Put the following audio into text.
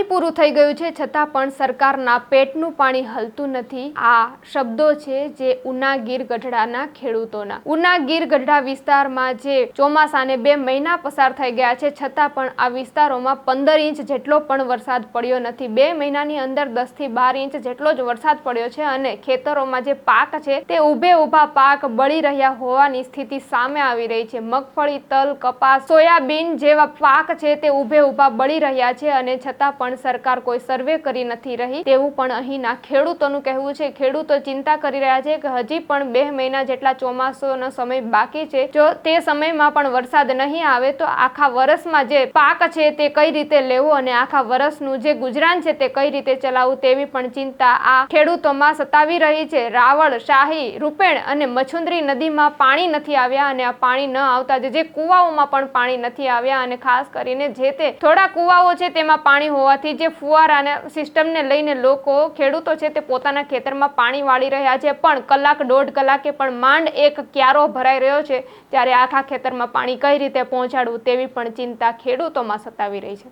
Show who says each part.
Speaker 1: પાણી પૂરું થઈ ગયું છે, છતાં પણ સરકારના પેટનું પાણી હલતું નથી. આ શબ્દો છે જે ઉના ગીર ગઢડાના ખેડૂતોના. ઉના ગીર ગઢડા વિસ્તારમાં જે ચોમાસાને બે મહિના પસાર થઈ ગયા છે, છતાં પણ આ વિસ્તારોમાં પંદર ઇંચ જેટલો પણ વરસાદ પડ્યો નથી. બે મહિનાની અંદર દસથી બાર ઇંચ જેટલો જ વરસાદ પડ્યો છે અને ખેતરોમાં જે પાક છે, તે ઊભે ઊભા પાક બળી રહ્યા હોવાની સ્થિતિ સામે આવી રહી છે. મગફળી, તલ, કપાસ, સોયાબીન જેવા પાક છે, તે ઊભે ઊભા બળી રહ્યા છે અને છતાં પણ સરકાર કોઈ સર્વે કરી નથી રહી તેવું પણ અહીંના ખેડૂતોનું કહેવું છે. ખેડૂતો ચિંતા કરી રહ્યા છે કે હજી પણ બે મહિના જેટલા ચોમાસોનો સમય બાકી છે. જો તે સમયમાં પણ વરસાદ નહીં આવે તો આખા વર્ષમાં જે પાક છે તે કઈ રીતે લેવો અને આખા વર્ષનું જે ગુજરાન છે તે કઈ રીતે ચલાવવું તેવી પણ ચિંતા આ ખેડૂતોમાં સતાવી રહી છે. રાવળ, શાહી, રૂપેણ અને મછુંદરી નદીમાં પાણી નથી આવ્યા અને આ પાણી ન આવતા જે કુવાઓમાં પણ પાણી નથી આવ્યા અને ખાસ કરીને જે તે થોડા કુવાઓ છે તેમાં પાણી હોવાથી જે ફુવારાના સિસ્ટમને લઈને લોકો ખેડૂતો છે તે પોતાના ખેતરમાં પાણી વાળી રહ્યા છે, પણ કલાક દોઢ કલાકે પણ માંડ એક ક્યારો ભરાઈ રહ્યો છે, ત્યારે આખા ખેતરમાં પાણી કઈ રીતે પહોંચાડવું તેવી પણ ચિંતા ખેડૂતોમાં સતાવી રહી છે.